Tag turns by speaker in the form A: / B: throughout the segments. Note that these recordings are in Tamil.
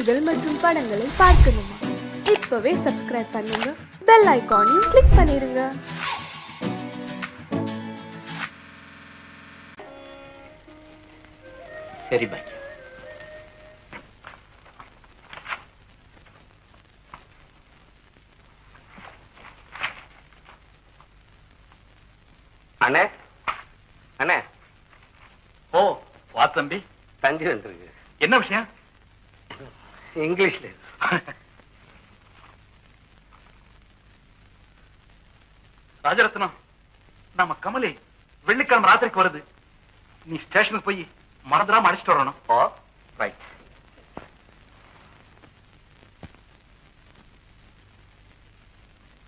A: செய்திகள் மற்றும் படங்களை பார்க்கணுமா? இப்பவே சப்ஸ்கிரைப் பண்ணுங்க. பெல் ஐகானையும் கிளிக் பண்ணிருங்க.
B: சரி பாக்கியம்
C: அண்ணே அண்ணே.
B: ஓ வா தம்பி.
C: தந்தி வந்திருக்கு.
B: என்ன விஷயம்?
C: இங்கிலீஷ்ல.
B: ராஜரத்னம் நம்ம கமலி வெள்ளிக்கிழமை ராத்திரிக்கு வருது நீ ஸ்டேஷனுக்கு போய் மறந்துடாம அடிச்சிட்டு வரணும்.
C: ரைட்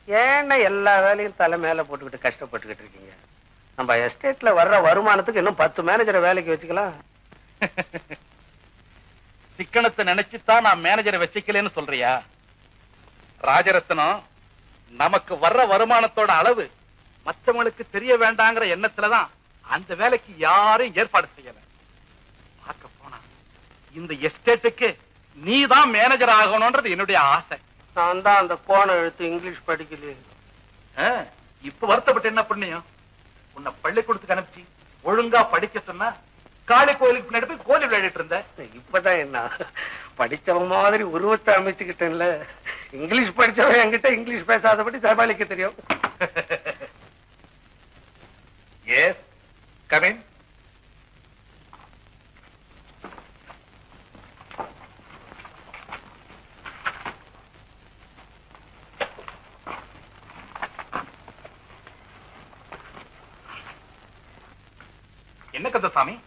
C: ஏன்னா எல்லா வேலையும் தலை மேல போட்டுக்கிட்டு கஷ்டப்பட்டுக்கிட்டு இருக்கீங்க? நம்ம எஸ்டேட்ல வர்ற வருமானத்துக்கு இன்னும் பத்து மேனேஜரை வேலைக்கு வச்சுக்கலாம்.
B: சிக்கனத்தை நினைச்சுதான் நான் மேனேஜரை வச்சுக்கலன்னு சொல்றியா? ராஜரத்னம் நமக்கு வர்ற வருமானத்தோட அளவு மத்தவங்களுக்கு தெரிய வேண்டாங்கிற எண்ணத்துலதான் அந்த வேலைக்கு யாரும் ஏற்பாடு செய்யல. பார்க்க போனா இந்த எஸ்டேட்டுக்கு நீ தான் மேனேஜர் ஆகணும்ன்றது என்னுடைய ஆசை.
C: நான் தான் அந்த போன எழுத்து இங்கிலீஷ் படிக்கலையே.
B: இப்ப வருத்தப்பட்டு என்ன பண்ணியும்? உன்னை பள்ளிக்கூடத்துக்கு அனுப்பிச்சு ஒழுங்கா படிக்க சொன்னா காளி கோயிலுக்கு பின்னாடி போய் கோலி விளையாடிட்டு இருந்த.
C: இப்பதான் என்ன? படிச்சவன் மாதிரி உருவத்தை அமைச்சுக்கிட்டேன்ல. இங்கிலீஷ் படிச்சவன் என்கிட்ட இங்கிலீஷ் பேசாதபடி சமாளிக்க தெரியும்.
B: எஸ் கமின் என்ன கந்தசாமி?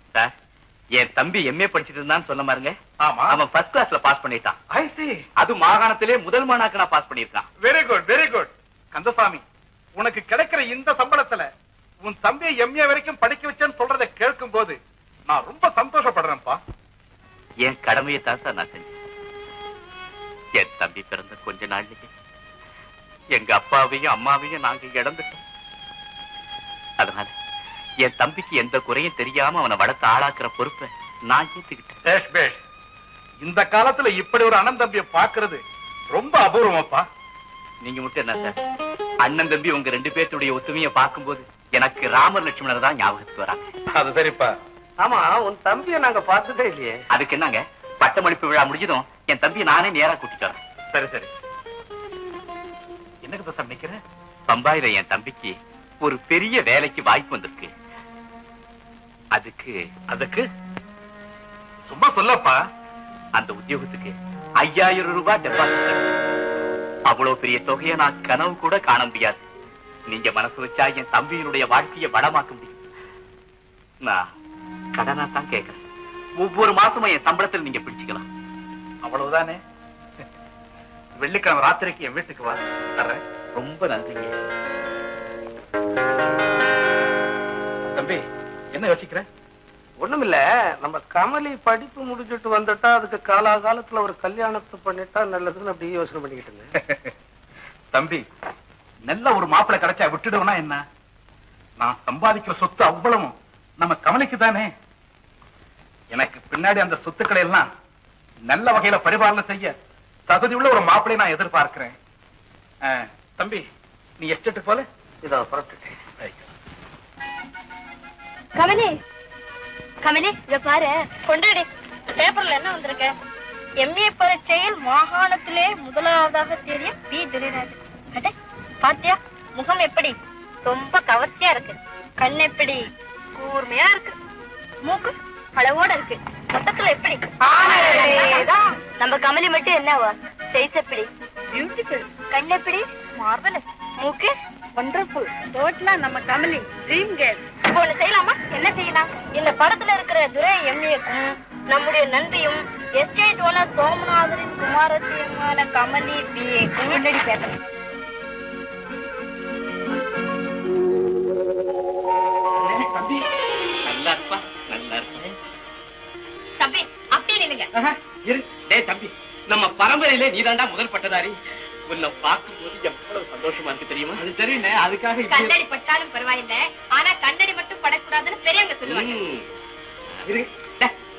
D: என் தம்பி எம்ஏ படிச்சிட்டு இருந்தான்னு சொன்ன பாருங்க.
B: ஆமா.
D: அவன் ஃபர்ஸ்ட் கிளாஸ்ல பாஸ் பண்ணிட்டான்.
B: ஐ சி
D: அது மாகாணத்திலே முதல் மாணாக்கு நான் பாஸ் பண்ணிருக்கான்
B: very good very good Kandasamy உனக்கு கிடைக்கிற இந்த சம்பளத்துல உன் தம்பியை எம்ஏ வரைக்கும் படிக்க வச்சேன்னு சொல்றதை கேட்கும் போது நான் ரொம்ப சந்தோஷப்படுறேன்ப்பா.
D: என் கடமையை தான் சார் நான் செஞ்சேன். என் தம்பி பிறந்த கொஞ்ச நாள்லயே எங்க அப்பாவையும் அம்மாவையும் நாங்க இழந்துட்டோம். அதனால என் தம்பிக்கு எந்த குறையும் தெரியாம அவனை வளர்த்து ஆளாக்குற பொறுப்பை நான் ஏத்துக்கிட்டேன்.
B: இந்த காலத்துல இப்படி ஒரு அண்ணன் தம்பியை பாக்குறது ரொம்ப அபூர்வமாப்பா.
D: நீங்க மட்டும் என்ன சார்? அண்ணன் தம்பி உங்க ரெண்டு பேர்த்துடைய ஒத்துமையை பார்க்கும்போது எனக்கு ராமர் லட்சுமணர் தான் ஞாபகத்துக்கு வராங்க.
B: அது சரிப்பா.
C: ஆமா உன் தம்பியை நாங்க பார்த்ததே இல்லையே.
D: அதுக்கு என்னங்க? பட்டமளிப்பு விழா முடிஞ்சதும் என் தம்பியை நானே நேரா கூட்டிட்டு வரேன்.
B: சரி சரி. என்ன கதை நிக்கிறேன்
D: பம்பாயில என் தம்பிக்கு ஒரு பெரிய வேலைக்கு வாய்ப்பு வந்திருக்கு. அதுக்கு
B: அதுக்கு? சும்மா சொல்லப்பா.
D: அந்த உத்தியோகத்துக்கு ஐயாயிரம் ரூபாய் டெபாசிட் அவ்வளவு பெரிய தொகையை நான் கனவு கூட காண முடியாது. நீங்க மனசு வச்சா என் தம்பியினுடைய வாழ்க்கையை வளமாக்க முடியும். நான் கடனா தான் கேட்கிறேன். ஒவ்வொரு மாசமும் என் சம்பளத்தில் நீங்க பிடிச்சுக்கலாம்.
B: அவ்வளவுதானே? வெள்ளிக்கிழமை ராத்திரிக்கு என் வீட்டுக்கு வா. தர்றேன்.
D: ரொம்ப நன்றிங்க.
B: தம்பி என்ன யோசிக்கிற?
C: ஒண்ணுமில்ல. நம்ம கமலி படிப்பு முடிஞ்சிட்டு வந்துட்டா அதுக்கு காலாகாலத்துல ஒரு கல்யாணத்தை பண்ணிட்டா நல்லதுன்னு அப்படியே யோசனை பண்ணிக்கிட்டு இருந்தேன்.
B: தம்பி நல்ல ஒரு மாப்பிள்ளை கிடைச்சா விட்டுடுவனா என்ன? நான் சம்பாதிக்கிற சொத்து அவ்வளவும் நம்ம கமலிக்கு தானே? எனக்கு பின்னாடி அந்த சொத்துக்களை எல்லாம் நல்ல வகையில பரிபாலனை செய்ய தகுதி உள்ள ஒரு மாப்பிள்ளை நான் எதிர்பார்க்கிறேன். தம்பி நீ எஸ்டேட்டுக்கு போல?
C: இதோ புறப்பட்டுட்டேன்.
E: கமலி. கமலி இத பாரு. கொண்டாடி. பேப்பர்ல என்ன வந்திருக்கு? எம்ஏ பரீட்சையில் மாகாணத்திலே முதலாவதாக தேடிய பி. துரைராஜன் அட பாத்தியா? முகம் எப்படி? ரொம்ப கவர்ச்சியா இருக்கு. கண் எப்படி? கூர்மையா இருக்கு. மூக்கு அளவோட இருக்கு. மொத்தத்துல எப்படி. நம்ம கமலி மட்டும் என்னவா? சைஸ் எப்படி பியூட்டிஃபுல் கண் எப்படி? மார்வலஸ் மூக்கு ஒண்டர்ஃபுல் டோட்டலா நம்ம கமலி ட்ரீம் கேர்ள் இப்போ ஒண்ணு செய்யலாமா? என்ன செய்யலாம்? இந்த படத்துல இருக்கிற துரை எம்ஏக்கும் நம்முடைய நன்றியும் எஸ்டேட் ஓனர் சோமநாதரின் குமாரத்தியமான கமலி பிஏக்கும் முன்னாடி
D: தம்பி. நல்லா இருப்பா? நல்லா இருப்பேன்
E: தம்பி அப்படியே நில்லுங்க.
D: இரு. டேய் தம்பி. நம்ம பரம்பரையிலே நீதாண்டா முதல் பட்டதாரி. உன்னை பார்க்கும்போது எவ்வளவு சந்தோஷமா இருக்கு தெரியுமா? அது தெரியல அதுக்காக
E: கண்ணடி பட்டாலும் பரவாயில்லை. ஆனா கண்ணடி மட்டும் படக்கூடாதுன்னு பெரியவங்க சொல்லுவாங்க.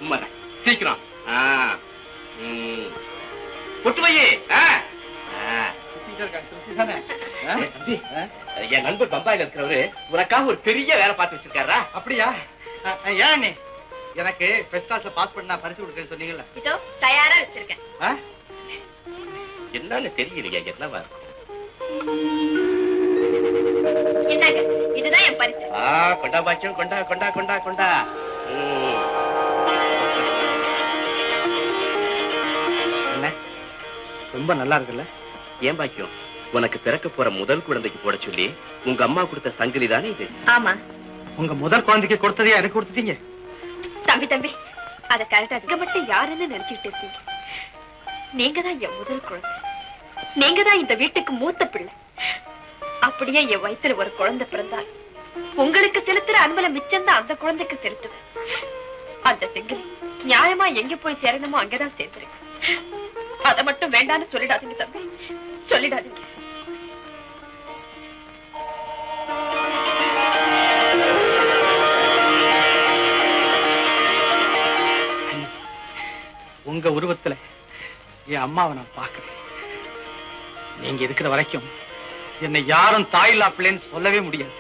D: உண்மைதான் சீக்கிரம்? தம்பி, என் நண்பர் பம்பாயில இருக்கிறவரு உனக்காக ஒரு பெரிய வேலை பார்த்து வச்சிருக்காரா
F: அப்படியா? ஏன் எனக்கு ஃபர்ஸ்ட் கிளாஸ்ல பாஸ் பண்ணா பரிசு கொடுக்கறேன்னு சொன்னீங்கல்ல.
E: இதோ தயாரா வச்சிருக்கேன்?
D: என்னன்னு தெரியலையா என்னவா இருக்கும்
E: இந்தாங்க இதுதான் என் பரிசு.
D: ஆ கொண்டா பாச்சும் கொண்டா கொண்டா கொண்டா கொண்டா. ம்.
F: என்ன ரொம்ப நல்லா இருக்குல்ல?
D: ஏன் பாக்கியம் உனக்கு பிறக்க போற முதல் குழந்தைக்கு போட சொல்லி உங்க அம்மா கொடுத்த சங்கிலி தானே இது?
E: ஆமா.
F: உங்க முதல் குழந்தைக்கு கொடுத்ததையா எனக்கு கொடுத்துட்டீங்க.
E: தம்பி தம்பி அத கரெக்டா மட்டும் யாருன்னு நினைச்சிட்டு இருக்கீங்க. நீங்க தான் என் முதல் குழந்தை. நீங்க தான் இந்த வீட்டுக்கு மூத்த பிள்ளை. அப்படியே என் வயித்துல ஒரு குழந்தை பிறந்தால் உங்களுக்கு செலுத்துற அன்பல மிச்சம் தான் அந்த குழந்தைக்கு செலுத்துவேன். அந்த செங்கல் நியாயமா எங்க போய் சேரணுமோ அங்கதான் சேர்ந்துருக்கு அத மட்டும் வேண்டான்னு சொல்லிடாதீங்க தம்பி. சொல்லிடாதீங்க.
F: உங்க உருவத்துல என் அம்மாவை நான் பாக்குறேன் நீங்க இருக்கிற வரைக்கும் என்னை யாரும் தாயில்லா பிள்ளைன்னு சொல்லவே முடியாது.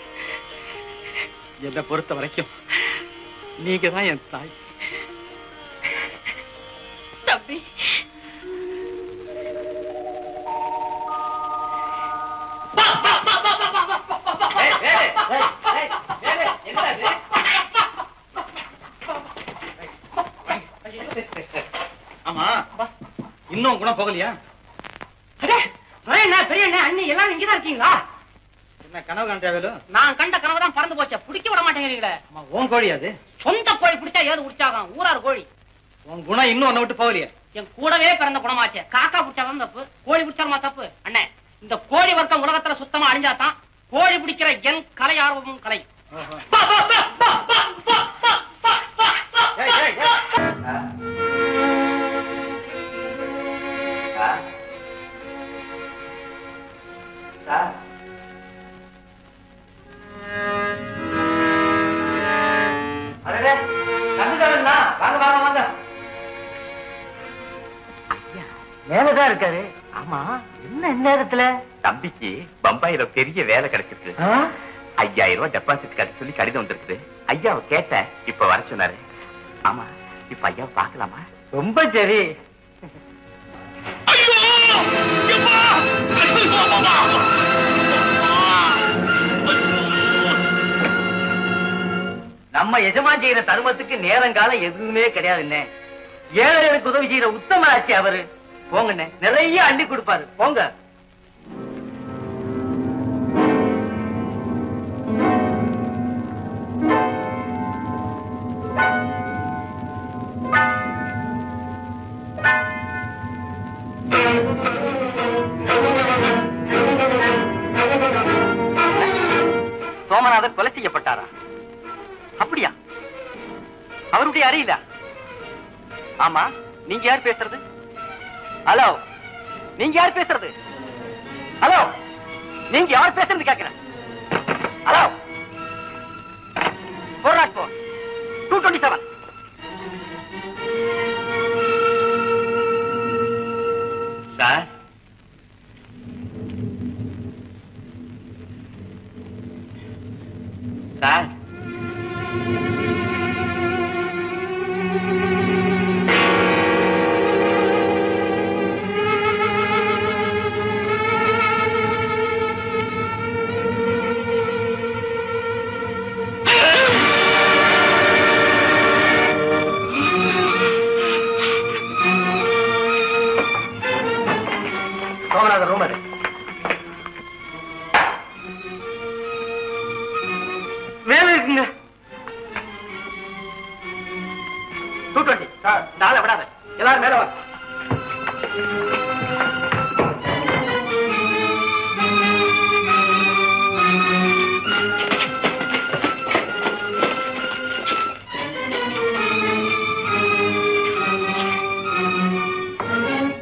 F: என்னை பொறுத்த வரைக்கும் நீங்க தான் என் தாய்.
E: தம்பி.
F: ஆமா இன்னும் குணம் போகலையா?
A: பெரிய அண்ணி எல்லாம் இங்கதான் இருக்கீங்களா?
F: என்ன கனவு காண்டியா வேலு?
A: நான் கண்ட கனவு தான் பறந்து போச்சே. பிடிக்க விட மாட்டேங்கிறீங்களே
F: ஆமா உன் கோழி அது?
A: சொந்த கோழி பிடிச்சா ஏது உற்சாகம் ஊரார் கோழி.
F: உன் குணம் இன்னும் உன்னை விட்டு போகலையே.
A: என் கூடவே பிறந்த குணமாச்சே. காக்கா பிடிச்சாதான் தப்பு. கோழி பிடிச்சாலுமா தப்பு? அண்ணே இந்த கோழி வர்க்கம் உலகத்துல சுத்தமா அழிஞ்சாதான் கோழி பிடிக்கிற என் கலை ஆர்வமும் கலை. இருக்காரு. ஆமா என்ன நேரத்துல
D: தம்பிக்கு பம்பாயில பெரிய வேலை கிடைச்சிருக்கு. ஐயாயிரம் ரூபாய் டெபாசிட் கட்ட சொல்லி கடிதம் வந்திருக்குது. ஐயாவை கேட்டேன் இப்ப வர சொன்னாரு. ஆமா இப்ப ஐயாவை பார்க்கலாமா?
A: ரொம்ப சரி. நம்ம எஜமான் செய்யற தர்மத்துக்கு நேரங்காலம் எதுவுமே கிடையாதுண்ணே. ஏழைகளுக்கு உதவி செய்யற உத்தமராட்சி அவரு. போங்கண்ணே. நிறைய அள்ளி கொடுப்பாரு. போங்க. சோமநாதர் கொலை செய்யப்பட்டாரா? அப்படியா? அவருடைய அறையில? ஆமா நீங்க யார் பேசுறது? ஹலோ நீங்க யார் பேசுறது? ஹலோ நீங்க யார் பேசுறது கேக்குறேன். Hello four nought four two twenty seven எல்லாரும் மேல வா.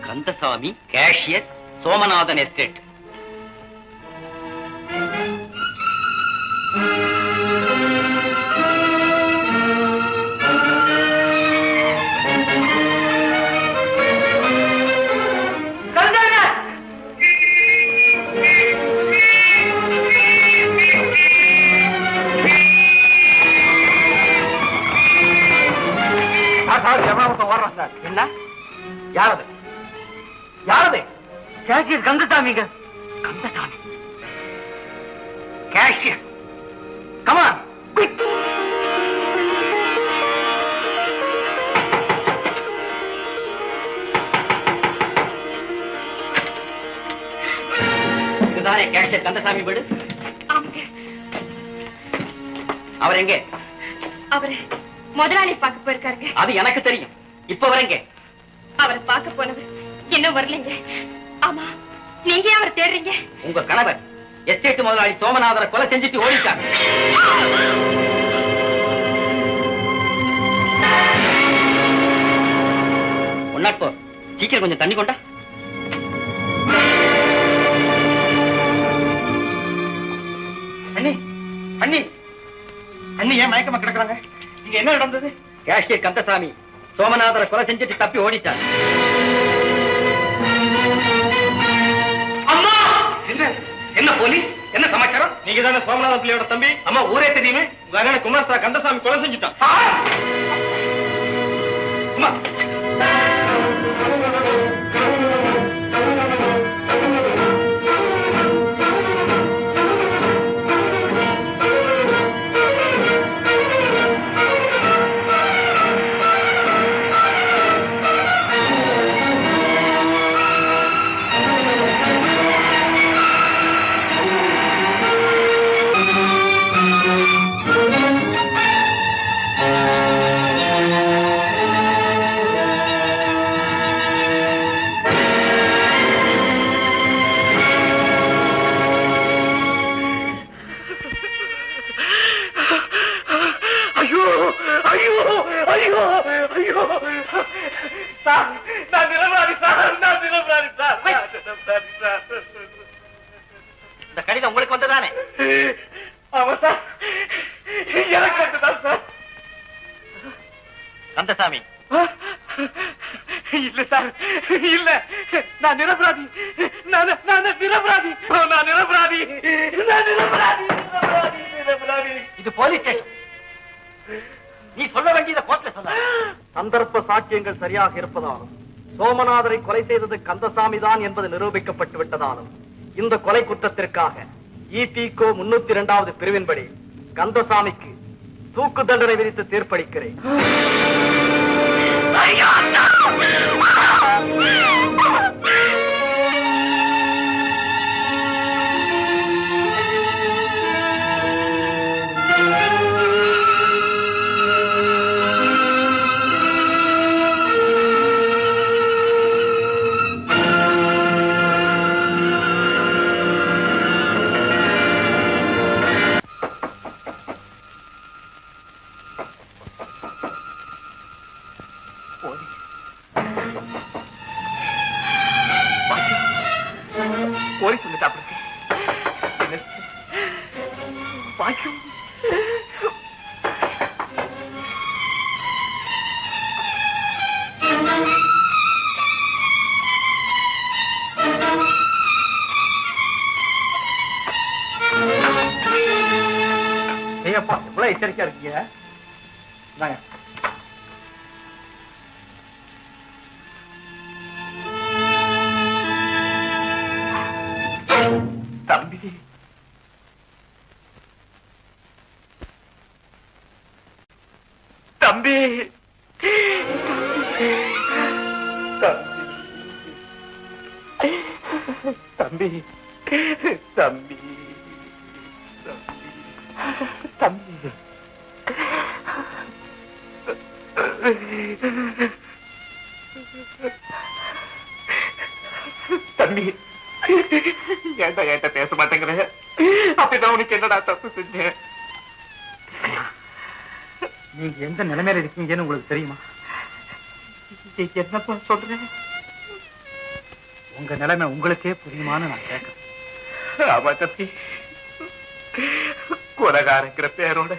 D: Kandasamy cashier Somanathan estate.
G: யாரது? Cashier கந்தசாமிங்க. Kandasamy. Cashier. Come on quick இதுதானே கேஷியர் கந்தசாமி வீடு? அவர் எங்கே?
E: அவரு முதலாளி பார்க்க போயிருக்காருங்க.
G: அது எனக்கு தெரியும். இப்ப வரங்க
E: அவரை பார்க்க போனது இன்னும் வரலைங்க. ஆமா நீங்க அவரை தேடுறீங்க?
G: உங்க கணவர் எஸ்டேட் முதலாளி சோமநாதரை கொலை செஞ்சுட்டு ஓடிட்டாங்க ஒன்னாட் போ சீக்கிரம் கொஞ்சம் தண்ணி கொண்டா.
D: அண்ணி அண்ணி அண்ணி ஏன் மயக்கமா கிடக்குறாங்க? இங்க என்ன நடந்தது?
G: கேஷியர் கந்தசாமி சோமநாதரை கொலை செஞ்சுட்டு தப்பி ஓடிட்டார்.
D: என்ன போலீஸ்? என்ன சமாச்சாரம்? நீங்க தானே சோமநாத பிள்ளையோட தம்பி? அம்மா ஊரே தெரியுமே? அண்ணன் குமார்ஸ்தா கந்தசாமி கொலை செஞ்சுட்டான்
G: இது போலீஸ் ஸ்டேஷன். நீ சொல்ல வேண்டியதை கோர்ட்ல சொல்ல.
H: சந்தர்ப்ப சாட்சியங்கள் சரியாக இருப்பதாலும் சோமநாதரை கொலை செய்தது கந்தசாமி தான் என்பது நிரூபிக்கப்பட்டு விட்டதாலும் இந்த கொலை குற்றத்திற்காக இபிகோ முன்னூத்தி இரண்டாவது பிரிவின்படி கந்தசாமிக்கு தூக்கு தண்டனை விதித்து தீர்ப்பளிக்கிறேன்.
D: போலீஸ்
H: me dá
D: தம்பி தம்பி தம்பி தம்பி. தம்பி ஏன்டா பேச மாட்டேங்கிற? அப்படிதான் உனக்கு என்னடா தப்பு செஞ்சேன்?
H: நீங்க எந்த நிலைமையில இருக்கீங்கன்னு உங்களுக்கு தெரியுமா?
D: என்னப்பா சொல்றேன்
H: உங்க நிலைமை உங்களுக்கே புரியுமான்னு நான் கேட்கிறேன்.
D: ஆமா தம்பி. கொலகாரங்கிற பேரோட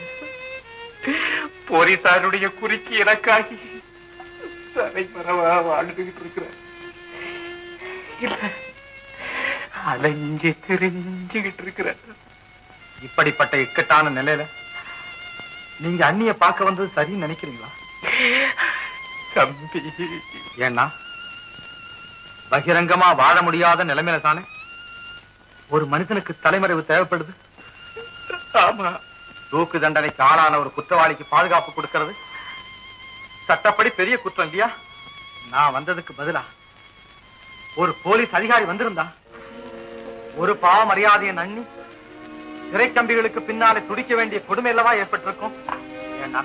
D: போலீசாருடைய குறுக்கி எனக்காகி தலைமறைவா வாழ்ந்துகிட்டு இருக்கிற இல்ல அலைஞ்சு தெரிஞ்சுகிட்டு இருக்கிற
H: இப்படிப்பட்ட இக்கட்டான நிலையில நீங்க அண்ணிய பார்க்க வந்தது சரின்னு நினைக்கிறீங்களா?
D: தம்பி.
H: ஏன்னா
F: பகிரங்கமா வாழ முடியாத நிலைமையில தானே ஒரு மனிதனுக்கு தலைமறைவு தேவைப்படுது?
B: ஆமா.
F: தூக்கு தண்டனைக்கு ஆளான ஒரு குற்றவாளிக்கு பாதுகாப்பு கொடுக்கிறது? சட்டப்படி பெரிய குற்றம் இல்லையா? நான் வந்ததுக்கு பதிலா ஒரு போலீஸ் அதிகாரி வந்திருந்தா ஒரு பாவ மரியாதையை நன்னி சிறைக்கம்பிகளுக்கு பின்னாலே துடிக்க வேண்டிய கொடுமை அல்லவா ஏற்பட்டிருக்கும்? ஏன்னா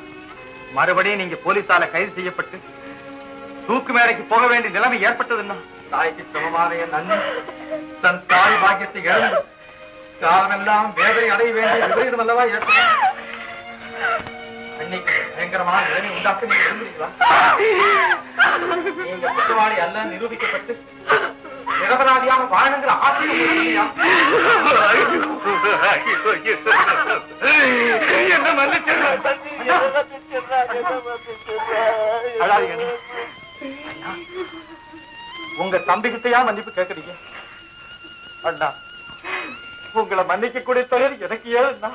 F: மறுபடியும் நீங்க போலீசால கைது செய்யப்பட்டு தூக்கு மேடைக்கு போக வேண்டிய நிலைமை ஏற்பட்டதுன்னா? தாய்க்கு சமமான என் நன்னி தன் தாய் பாக்கியத்தை இழந்து காலமெல்லாம் வேதனை அடைய வேண்டிய விபரீதம் அல்லவா ஏற்படும் அன்னைக்கு பயங்கரமான நிலைமை உண்டாக்க நீங்க நீங்க குற்றவாளி அல்ல நிரூபிக்கப்பட்டு நிரபராதியாக வாழணுங்கிற ஆசையும்?
B: என்ன.
F: அண்ணா, உங்க தம்பிகிட்டையா மன்னிப்பு கேக்குறீங்க அண்ணா உங்களை மன்னிக்க கூடிய தொழில் எனக்கு ஏழுண்ணா.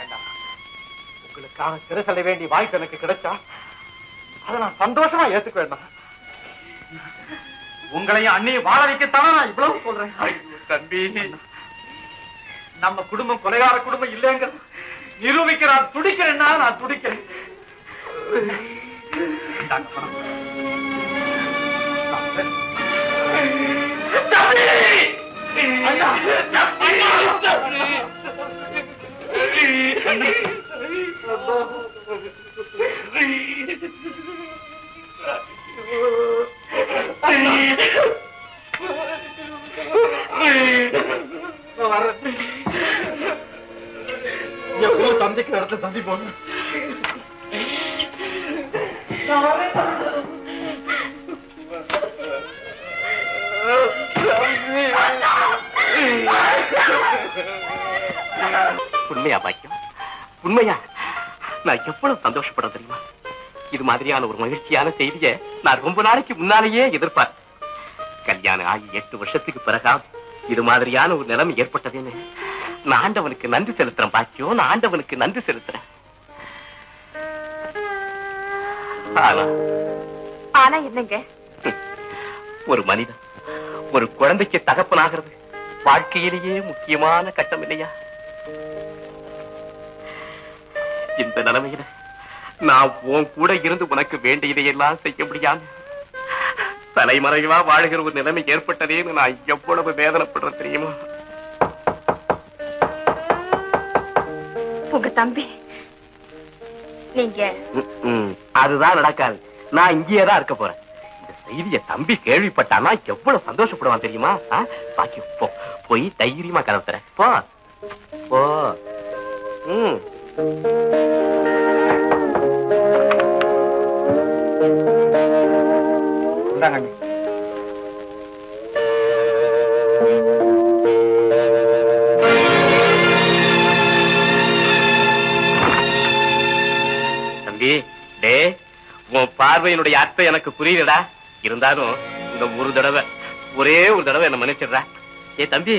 F: அண்ணா உங்களுக்கான சிறை செல்ல வேண்டிய வாய்ப்பு எனக்கு கிடைச்சா அதை நான் சந்தோஷமா ஏத்துக்க வேண்டாம் உங்களையும் அண்ணியை வாழ வைக்கத்தானே நான் இவ்வளவு சொல்றேன்?
B: தம்பி.
F: நம்ம குடும்பம் கொலைகார குடும்பம் இல்லைங்க நிரூபிக்க துடிக்கிறேன்னா நான் துடிக்கிறேன். இந்தாங்க நடத்த தந்தி நான்
D: உண்மையா பாக்கியம்? உண்மையா? நான் எவ்வளவு சந்தோஷப்பட தெரியுமா? இது மாதிரியான ஒரு மகிழ்ச்சியான செய்தியை நான் ரொம்ப நாளைக்கு முன்னாலேயே எதிர்பார் கல்யாணம் ஆகி எட்டு வருஷத்துக்கு பிறகா இது மாதிரியான ஒரு நிலைமை ஏற்பட்டதுன்னு. நான் ஆண்டவனுக்கு நன்றி செலுத்துறேன் பாக்கியம். நான் ஆண்டவனுக்கு நன்றி செலுத்துறேன். ஆனா
E: ஆனா என்னங்க?
D: ஒரு மனிதன் ஒரு குழந்தைக்கு தகப்பனாகிறது வாழ்க்கையிலேயே முக்கியமான கட்டம் இல்லையா? இந்த நிலைமையில நான் உன் கூட இருந்து உனக்கு வேண்டியதையெல்லாம் செய்ய முடியாம தலைமறைவா வாழுகிற ஒரு நிலைமை ஏற்பட்டதேன்னு நான் எவ்வளவு வேதனைப்படுறேன் தெரியுமா?
E: உங்க தம்பி நீங்க.
D: அதுதான் நடக்காது. நான் இங்கேயே தான் இருக்க போறேன். இந்த செய்திய தம்பி கேள்விப்பட்டானா எவ்வளவு சந்தோஷப்படுவான் தெரியுமா? பாக்கி போ. போய் தைரியமா கதவு போ. போ. ம்.
F: இந்தாங்க
D: உன் பார்வையினுடைய அர்த்தம் எனக்கு புரியுதுடா இருந்தாலும் இந்த ஒரு தடவை ஒரே ஒரு தடவை என்ன மன்னிச்சிடுறா. ஏ தம்பி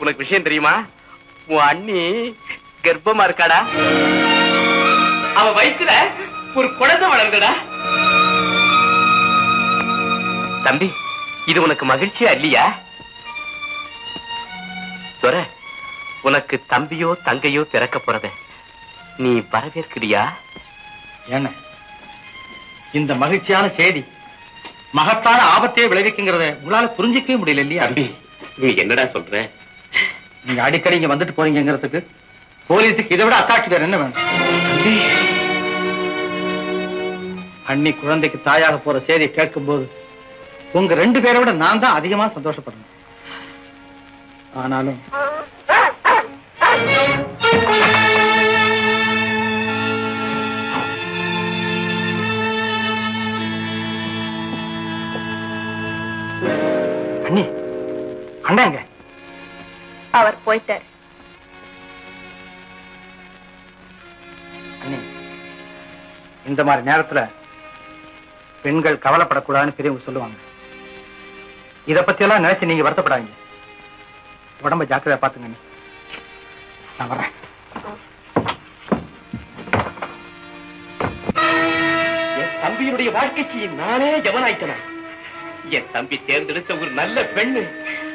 D: உனக்கு விஷயம் தெரியுமா? உன் அண்ணி கர்ப்பமா இருக்காடா? அவ வயிற்றுல ஒரு குழந்தை வளர்ந்துடா. தம்பி இது உனக்கு மகிழ்ச்சியா இல்லையா? துர உனக்கு தம்பியோ தங்கையோ பிறக்க போறத நீ வரவேற்கிறியா?
F: என்ன இந்த மகிழ்ச்சியான செய்தி மகத்தான ஆபத்தையே விளைவிக்குங்கிறத உங்களால புரிஞ்சிக்கவே முடியல இல்லையா?
D: நீ என்னடா சொல்ற?
F: நீங்க அடிக்கடி இங்க வந்துட்டு போறீங்கிறதுக்கு போலீஸுக்கு இதை விட அத்தாட்சி வேற என்ன வேணும்? அண்ணி குழந்தைக்கு தாயாக போற செய்தியை கேட்கும்போது உங்க ரெண்டு பேரை விட நான் தான் அதிகமா சந்தோஷப்படுறேன். ஆனாலும் அண்ணி அண்ணாங்க
E: அவர் போயிட்டார்.
F: அண்ணி இந்த மாதிரி நேரத்துல பெண்கள் கவலைப்படக்கூடாதுன்னு பெரியவங்க சொல்லுவாங்க. இத பத்தி எல்லாம் நினைச்சு நீங்க வருத்தப்படாதீங்க. உடம்ப ஜாக்கிரதையா பாத்துங்க நான் வரேன்
D: என் தம்பியினுடைய வாழ்க்கைக்கு நானே எவனாயிட்டனா என் தம்பி தேர்ந்தெடுத்த ஒரு நல்ல பெண்ணு.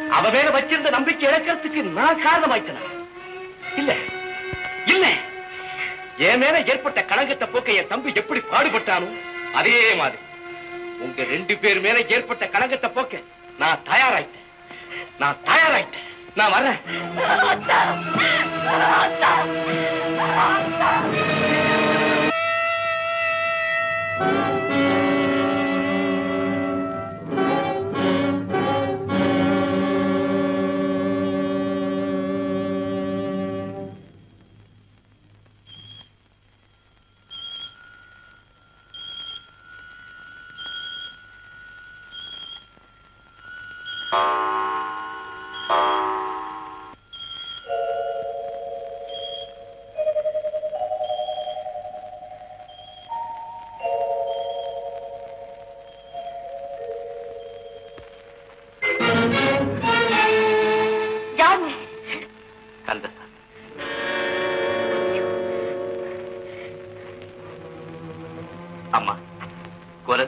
D: அவ மேல வச்சிருந்த நம்பிக்கை இழக்கிறதுக்கு நான் காரணமாயிட்டேன்? இல்ல இல்ல. என் மேல ஏற்பட்ட கலங்கத்தை போக்க என் தம்பி எப்படி பாடுபட்டானோ அதே மாதிரி. உங்க ரெண்டு பேர் மேல ஏற்பட்ட கலங்கத்தை போக்க நான் தயாராயிட்டேன். நான் தயாராயிட்டேன். நான் வர்றேன்.
E: யாரு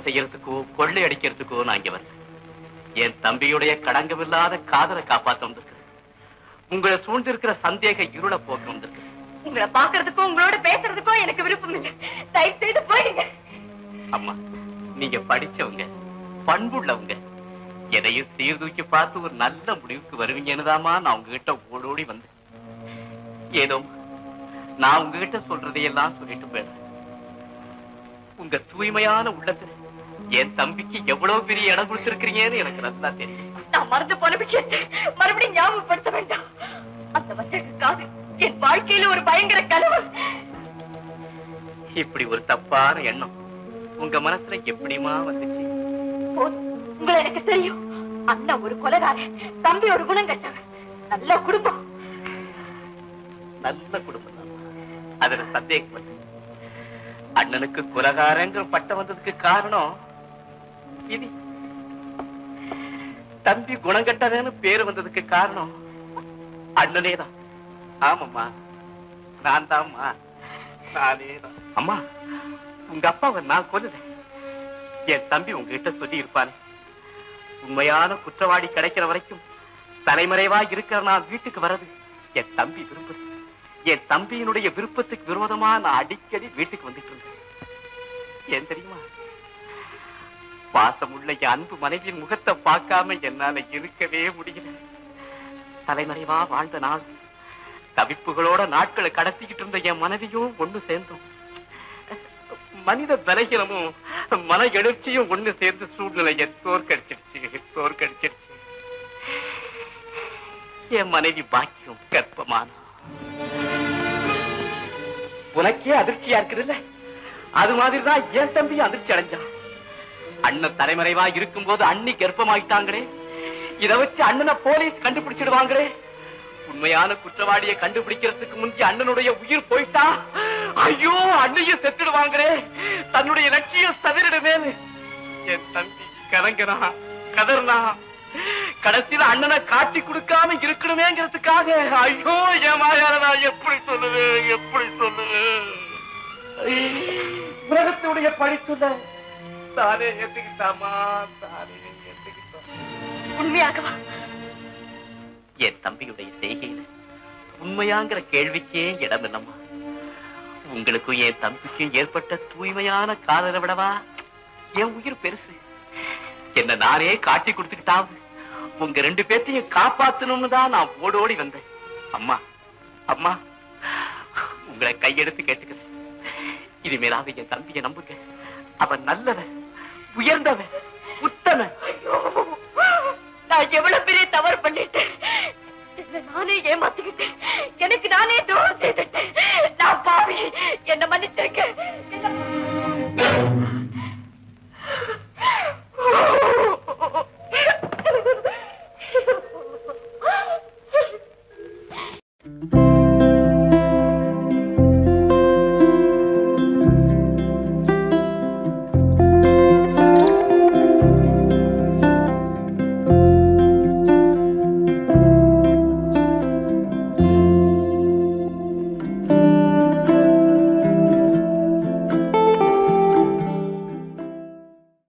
D: செய்யறதுக்கோ கொள்ளை அடிக்கிறதுக்கோ நான் இங்க வரல. என் தம்பியுடைய கடங்கமில்லாத காதலை காப்பாத்த வந்திருக்கிறேன். உங்களை சூழ்ந்திருக்கிற சந்தேக இருளை போக்க வந்திருக்கிறேன்.
E: உங்களை பாக்குறதுக்கும் உங்களோட பேசுறதுக்கும் எனக்கு விருப்பம் இல்லை. தயவு செய்து போயிடுங்க
D: அம்மா நீங்க படிச்சவங்க பண்புள்ளவங்க எதையும் சீர்தூக்கி பார்த்து ஒரு நல்ல முடிவுக்கு வருவீங்கன்னுதாம்மா நான் உங்ககிட்ட ஓடோடி வந்தேன். ஏதோ நான் உங்ககிட்ட சொல்றதையெல்லாம் சொல்லிட்டு போயிடுறேன். உங்க தூய்மையான உள்ளத்துல என் தம்பிக்கு எவ்வளவு பெரிய இடம் கொடுத்திருக்கிறீங்கன்னு எனக்கு நல்லா தெரியும்.
E: நான் மறந்து போன விஷயத்தை மறுபடியும் ஞாபகப்படுத்த வேண்டாம். அந்த வந்ததுக்காக என் வாழ்க்கையில ஒரு பயங்கர கனவு.
D: இப்படி ஒரு தப்பான எண்ணம் உங்க மனசுல எப்படிமா வந்துச்சு.
E: உங்களை எனக்கு தெரியும். அண்ணன் ஒரு கொலைகாரன் தம்பி ஒரு குணம் கட்டவன் நல்ல குடும்பம்.
D: நல்ல குடும்பம் தான். அதுல சந்தேகப்பட்டு அண்ணனுக்கு குலகாரங்கிற பட்டம் வந்ததுக்கு காரணம் இது தம்பி குணங்கட்டவன்னு பேரு வந்ததுக்கு காரணம் அண்ணனே தான் ஆமாம்மா நான் தான்மா நானே தான் அம்மா உங்க அப்பாவை நான் கொல்லுறேன் என் தம்பி உங்ககிட்ட சொல்லி இருப்பானே உண்மையான குற்றவாளி கிடைக்கிற வரைக்கும் தலைமறைவா இருக்கிற நான் வீட்டுக்கு வர்றது என் தம்பி விரும்புது. என் தம்பியினுடைய விருப்பத்துக்கு விரோதமா நான் அடிக்கடி வீட்டுக்கு வந்துட்டு இருந்தேன். ஏன் தெரியுமா? பாசமுள்ள என் அன்பு மனைவியின் முகத்தை பார்க்காம என்னால இருக்கவே முடியல. தலைமறைவா வாழ்ந்த நாள். தவிப்புகளோட நாட்களை கடத்திக்கிட்டு இருந்த என் மனைவியும் ஒண்ணு சேர்ந்தோம். மனித தலைகிரமும் மன எழுச்சியும் ஒண்ணு சேர்ந்து சூழ்நிலையை தோற்கடிச்சிருச்சு தோற்கடிச்சிருச்சு என் மனைவி பாக்கியம் கர்ப்பமானா. உனக்கே அதிர்ச்சியா இருக்குதுல்ல? அது மாதிரிதான் என் தம்பி அதிர்ச்சி அடைஞ்சான். அண்ணன் தலைமறைவா இருக்கும்போது அண்ணி கர்ப்பமாயிட்டாங்களே? இத வச்சு அண்ணனை போலீஸ் கண்டுபிடிச்சிடுவாங்களே? உண்மையான குற்றவாளியை கண்டுபிடிக்கிறதுக்கு முந்தி அண்ணனுடைய உயிர் போயிட்டா? ஐயோ அண்ணையும் செத்துடுவாங்களே. தன்னுடைய லட்சியம் சதிரிடுமேனு என் தம்பி கலங்கனா கதர்னா கடைசியில அண்ணனை காட்டி கொடுக்காம இருக்கணுமேங்கிறதுக்காக. ஐயோ என் எப்படி சொல்லுது எப்படி சொல்லுது உலகத்துடைய படித்துல தானே ஏத்துக்கிட்டாமா? தானே ஏத்துக்கிட்டான்
E: உண்மையாகவா?
D: என் தம்பியுடைய செய்கையில உண்மையாங்கிற கேள்விக்கே இடம் இல்லம்மா. உங்களுக்கும் என் தம்பிக்கும் ஏற்பட்ட தூய்மையான காதலை விடவா? என் உயிர் பெருசு. என்ன நானே காட்டி கொடுத்துக்கிட்டாவது உங்க ரெண்டு பேர்த்தையும் காப்பாத்தணும்னு தான் நான் ஓடோடி வந்தேன். அம்மா அம்மா உங்களை கையெடுத்து கேட்டுக்கிறேன். இனிமேலாவது என் தம்பியை நம்புங்க. அவன் நல்லவன். உயர்ந்தவன் உத்தமன்.
E: நான் எவ்வளவு பெரிய தவறு பண்ணிட்டேன். நானே ஏமாத்திக்கிட்டேன். எனக்கு நானே துரோகம் செய்துட்டேன். நான் பாவி. என்ன மன்னிச்சிருக்கேன்